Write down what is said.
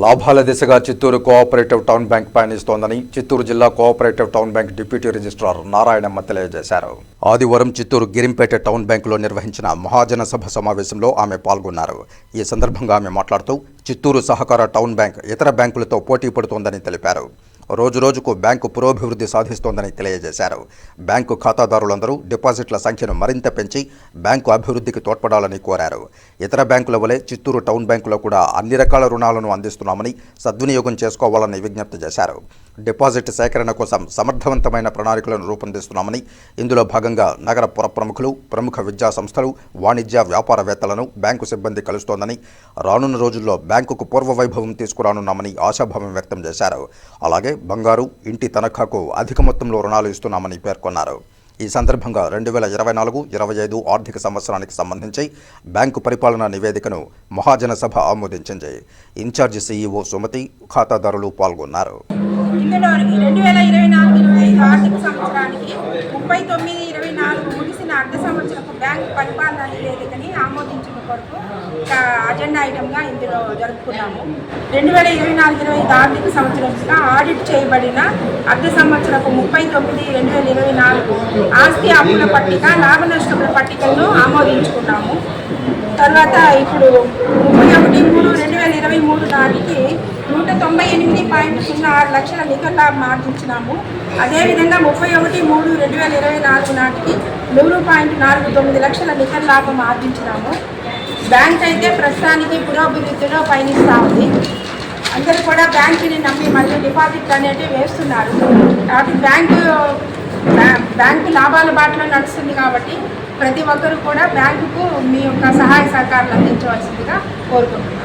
లాభాల దిశగా Chittoor cooperative town bank పయనిస్తోందని చిత్తూరు జిల్లా cooperative town bank deputy registrar Narayanamma తెలియజేశారు. ఆదివారం చిత్తూరు గిరింపేట టౌన్ బ్యాంకులో నిర్వహించిన మహాజన సభ సమావేశంలో ఆమె పాల్గొన్నారు. ఈ సందర్భంగా ఆమె మాట్లాడుతూ చిత్తూరు సహకార టౌన్ బ్యాంక్ ఇతర బ్యాంకులతో పోటీ పడుతోందని తెలిపారు. రోజు రోజుకు బ్యాంకు పురోభివృద్ధి సాధిస్తోందని తెలియజేశారు. బ్యాంకు ఖాతాదారులందరూ డిపాజిట్ల సంఖ్యను మరింత పెంచి బ్యాంకు అభివృద్ధికి తోడ్పడాలని కోరారు. ఇతర బ్యాంకుల వలె చిత్తూరు టౌన్ బ్యాంకులో కూడా అన్ని రకాల రుణాలను అందిస్తున్నామని సద్వినియోగం చేసుకోవాలని విజ్ఞప్తి చేశారు. డిపాజిట్ సేకరణ కోసం సమర్థవంతమైన ప్రణాళికలను రూపొందిస్తున్నామని ఇందులో భాగంగా నగర పుర ప్రముఖులు ప్రముఖ విద్యా సంస్థలు వాణిజ్య వ్యాపారవేత్తలను బ్యాంకు సిబ్బంది కలుస్తోందని రానున్న రోజుల్లో బ్యాంకుకు పూర్వ వైభవం తీసుకురానున్నామని ఆశాభావం వ్యక్తం చేశారు. అలాగే బంగారు ఇంటి తనఖాకు అధిక మొత్తంలో రుణాలు ఇస్తున్నామని పేర్కొన్నారు. ఈ సందర్భంగా రెండు వేల ఇరవై నాలుగు ఇరవై ఐదు ఆర్థిక సంవత్సరానికి సంబంధించి బ్యాంకు పరిపాలనా నివేదికను మహాజన సభ ఆమోదించింది. ఇన్ఛార్జి సీఈఓ సుమతి ఖాతాదారులు పాల్గొన్నారు. ఇందులో రెండు వేల ఇరవై నాలుగు ఇరవై ఐదు ఆర్థిక సంవత్సరానికి ముప్పై తొమ్మిది ఇరవై నాలుగు ముగిసిన అర్ధ సంవత్సరపు బ్యాంక్ పరిపాలనా నివేదికని ఆమోదించిన కొరకు ఒక అజెండా ఐటమ్గా ఇందులో జరుపుకున్నాము. రెండు వేల ఇరవై నాలుగు ఇరవై ఐదు ఆర్థిక సంవత్సరంగా ఆడిట్ చేయబడిన అర్ధ సంవత్సరపు ముప్పై తొమ్మిది రెండు వేల ఇరవై నాలుగు ఆస్తి అప్పుల పట్టిక లాభ నష్టముల పట్టికలను ఆమోదించుకున్నాము. తర్వాత ఇప్పుడు ముప్పై ఒకటి మూడు రెండు వేల ఇరవై మూడు నాటికి నూట తొంభై ఎనిమిది పాయింట్ ఆరు లక్షల నికర లాభం ఆర్జించినాము అదేవిధంగా ముప్పై ఒకటి మూడు రెండు వేల ఇరవై నాలుగు నాటికి నూరు పాయింట్ నాలుగు తొమ్మిది లక్షల నికర లాభం ఆర్జించినాము. బ్యాంక్ అయితే ప్రస్తుతానికి పురోభివృద్ధిలో పయనిస్తూ ఉంది. అందరూ కూడా బ్యాంకుని నమ్మి మళ్ళీ డిపాజిట్ అనేటివి వేస్తున్నారు. కాబట్టి బ్యాంకు బ్యాంకు లాభాల బాటలో నడుస్తుంది కాబట్టి ప్రతి ఒక్కరూ కూడా బ్యాంకుకు మీ యొక్క సహాయ సహకారాలు అందించవలసిందిగా కోరుకుంటున్నాను